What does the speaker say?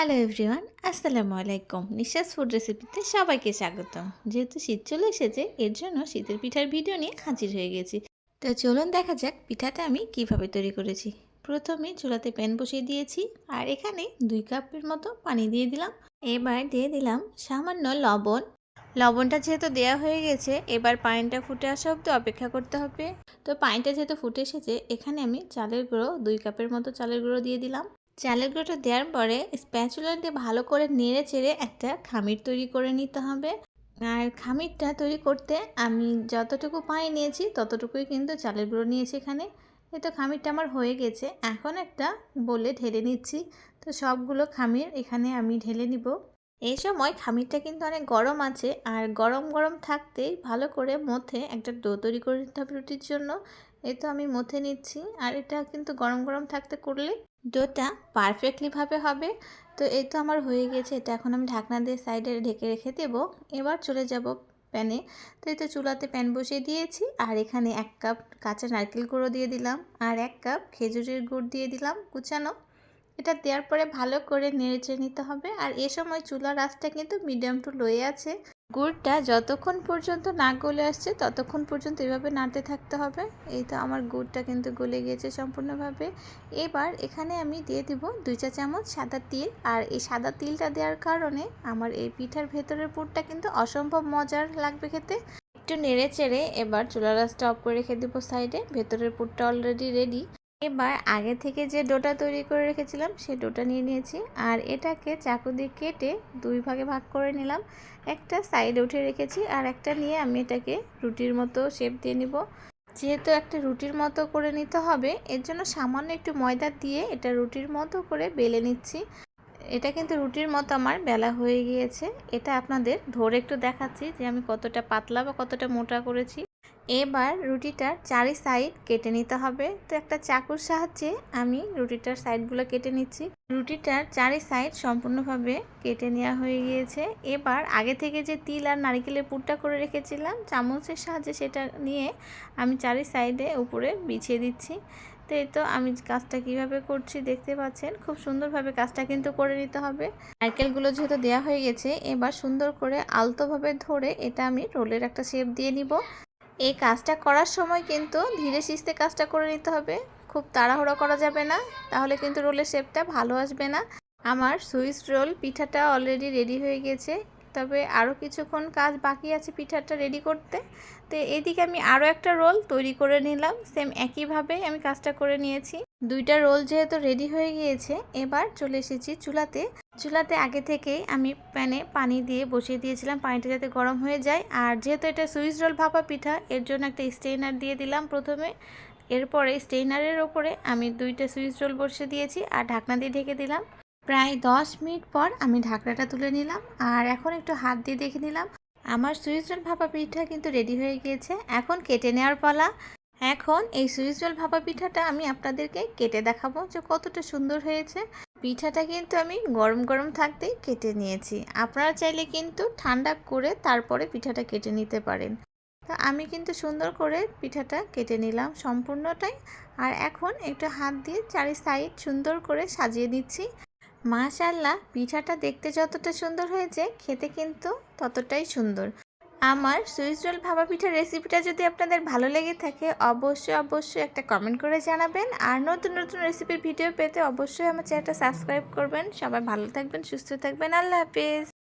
Hello everyone, আসসালামু আলাইকুম। নিঃশ্বাস ফুড রেসিপিতে সবাইকে স্বাগতম। যেহেতু শীত চলে এসেছে, এর জন্য শীতের পিঠার ভিডিও নিয়ে হাজির হয়ে গেছি। তো চলুন দেখা যাক পিঠাটা আমি কীভাবে তৈরি করেছি। প্রথমে চুলাতে প্যান বসিয়ে দিয়েছি, আর এখানে দুই কাপের মতো পানি দিয়ে দিলাম। এবার দিয়ে দিলাম সামান্য লবণ। লবণটা যেহেতু দেওয়া হয়ে গেছে, এবার পানিটা ফুটে আসা অব্দি অপেক্ষা করতে হবে। তো পানিটা যেহেতু ফুটে এসেছে, এখানে আমি চালের গুঁড়ো, দুই কাপের মতো চালের গুঁড়ো দিয়ে দিলাম। চালের গুঁড়োটা দেওয়ার পরে স্প্যাচুলা দিয়ে ভালো করে নেড়ে চেড়ে একটা খামির তৈরি করে নিতে হবে। আর খামিরটা তৈরি করতে আমি যতটুকু পানি নিয়েছি ততটুকুই কিন্তু চালের গুঁড়ো নিয়েছি এখানে। এই তো খামিরটা আমার হয়ে গেছে। এখন একটা বলে ঢেলে নিচ্ছি। তো সবগুলো খামির এখানে আমি ঢেলে নিব। এই সময় খামিরটা কিন্তু অনেক গরম আছে। আর গরম গরম থাকতেই ভালো করে মধ্যে একটা ডো তৈরি করে নিতে হবে রুটির জন্য। এই তো আমি মধ্যে নিচ্ছি। আর এটা কিন্তু গরম গরম থাকতে করলে ডোটা পারফেক্টলিভাবে হবে। তো এই তো আমার হয়ে গেছে। এটা এখন আমি ঢাকনা দিয়ে সাইডে ঢেকে রেখে দেব। এবার চলে যাব প্যানে। তো এই তো চুলাতে প্যান বসিয়ে দিয়েছি। আর এখানে এক কাপ কাঁচা নারকেল গুঁড়ো দিয়ে দিলাম। আর এক কাপ খেজুরের গুড় দিয়ে দিলাম কুচানো। এটা দেওয়ার পরে ভালো করে নেড়েচে নিতে হবে। আর এ সময় চুলার আঁচটা কিন্তু মিডিয়াম টু লোয়ে আছে। গুড়টা যতক্ষণ পর্যন্ত না গলে আসছে, ততক্ষণ পর্যন্ত এভাবে নাড়তে থাকতে হবে। এই তো আমার গুড়টা কিন্তু গলে গিয়েছে সম্পূর্ণভাবে। এবার এখানে আমি দিয়ে দিব দুই চা চামচ সাদা তিল। আর এই সাদা তিলটা দেওয়ার কারণে আমার এই পিঠার ভেতরের পুরটা কিন্তু অসম্ভব মজার লাগবে খেতে। একটু নেড়ে চেড়ে এবার চুলা রাসটা অফ করে রেখে দেবো সাইডে। ভেতরের পুরটা অলরেডি রেডি। এবার আগে থেকে যে ডোটা তৈরি করে রেখেছিলাম, সেই ডোটা নিয়ে নিয়েছি। আর এটাকে চাকু দিয়ে কেটে দুই ভাগে ভাগ করে নিলাম। একটা সাইডে উঠে রেখেছি আর একটা নিয়ে আমি এটাকে রুটির মতো শেপ দিয়ে নিব। যেহেতু একটা রুটির মতো করে নিতে হবে, এর জন্য সামান্য একটু ময়দা দিয়ে এটা রুটির মতো করে বেলে নিচ্ছি। এটা কিন্তু রুটির মতো আমার বেলা হয়ে গিয়েছে। এটা আপনাদের ধরে একটু দেখাচ্ছি যে আমি কতটা পাতলা বা কতটা মোটা করেছি। এবার রুটিটার চারি সাইড কেটে নিতে হবে। তো একটা চাকুর সাহায্যে আমি রুটিটার সাইডগুলো কেটে নিচ্ছি। রুটিটার চারি সাইড সম্পূর্ণভাবে কেটে নেওয়া হয়ে গিয়েছে। এবার আগে থেকে যে তিল আর নারিকেলের পুরটা করে রেখেছিলাম, চামচের সাহায্যে সেটা নিয়ে আমি চারি সাইডে উপরে বিছিয়ে দিচ্ছি। তো এই তো আমি কাজটা কীভাবে করছি দেখতে পাচ্ছেন, খুব সুন্দরভাবে কাজটা কিন্তু করে নিতে হবে। নারকেলগুলো যেহেতু দেওয়া হয়ে গেছে, এবার সুন্দর করে আলতোভাবে ধরে এটা আমি রোলের একটা শেপ দিয়ে নিব। এই কাজটা করার সময় কিন্তু ধীরে সিস্তে কাজটা করে নিতে হবে। খুব তাড়াহুড়ো করা যাবে না, তাহলে কিন্তু রোলের শেপটা ভালো আসবে না। আমার সুইস রোল পিঠাটা অলরেডি রেডি হয়ে গেছে। তবে আরও কিছুক্ষণ কাজ বাকি আছে পিঠাটা রেডি করতে। তো এদিকে আমি আরও একটা রোল তৈরি করে নিলাম। সেম একইভাবে আমি কাজটা করে নিয়েছি। দুইটা রোল যেহেতু রেডি হয়ে গিয়েছে, এবার চলে এসেছি চুলাতে। চুলাতে আগে থেকেই আমি প্যানে পানি দিয়ে বসিয়ে দিয়েছিলাম। পানিটা যাতে গরম হয়ে যায়। আর যেহেতু এটা সুইচ রোল ভাপা পিঠা, এর জন্য একটা স্টেইনার দিয়ে দিলাম প্রথমে। এরপরে স্টেইনারের ওপরে আমি দুইটা সুইচ রোল বসে দিয়েছি। আর ঢাকনা দিয়ে ঢেকে দিলাম। প্রায় দশ মিনিট পর আমি ঢাকনাটা তুলে নিলাম আর এখন একটু হাত দিয়ে দেখে নিলাম। আমার সুইচ রোল ভাপা পিঠা কিন্তু রেডি হয়ে গিয়েছে। এখন কেটে নেওয়ার পালা। এখন এই সুইচ রোল ভাপা পিঠাটা আমি আপনাদেরকে কেটে দেখাবো যে কতটা সুন্দর হয়েছে। পিঠাটা কিন্তু আমি গরম গরম থাকতেই কেটে নিয়েছি। আপনারা চাইলে কিন্তু ঠান্ডা করে তারপরে পিঠাটা কেটে নিতে পারেন। তো আমি কিন্তু সুন্দর করে পিঠাটা কেটে নিলাম সম্পূর্ণটাই। আর এখন একটু হাত দিয়ে চারি সাইড সুন্দর করে সাজিয়ে দিচ্ছি মাশাল্লাহ পিঠাটা দেখতে যতটা সুন্দর হয়েছে, খেতে কিন্তু ততটাই সুন্দর। আমার সুইস রোল ভাপা পিঠার রেসিপিটা যদি আপনাদের ভালো লেগে থাকে, অবশ্যই অবশ্যই একটা কমেন্ট করে জানাবেন। আর নতুন নতুন রেসিপির ভিডিও পেতে অবশ্যই আমার চ্যানেলটা সাবস্ক্রাইব করবেন। সবাই ভালো থাকবেন, সুস্থ থাকবেন। আল্লাহ হাফিজ।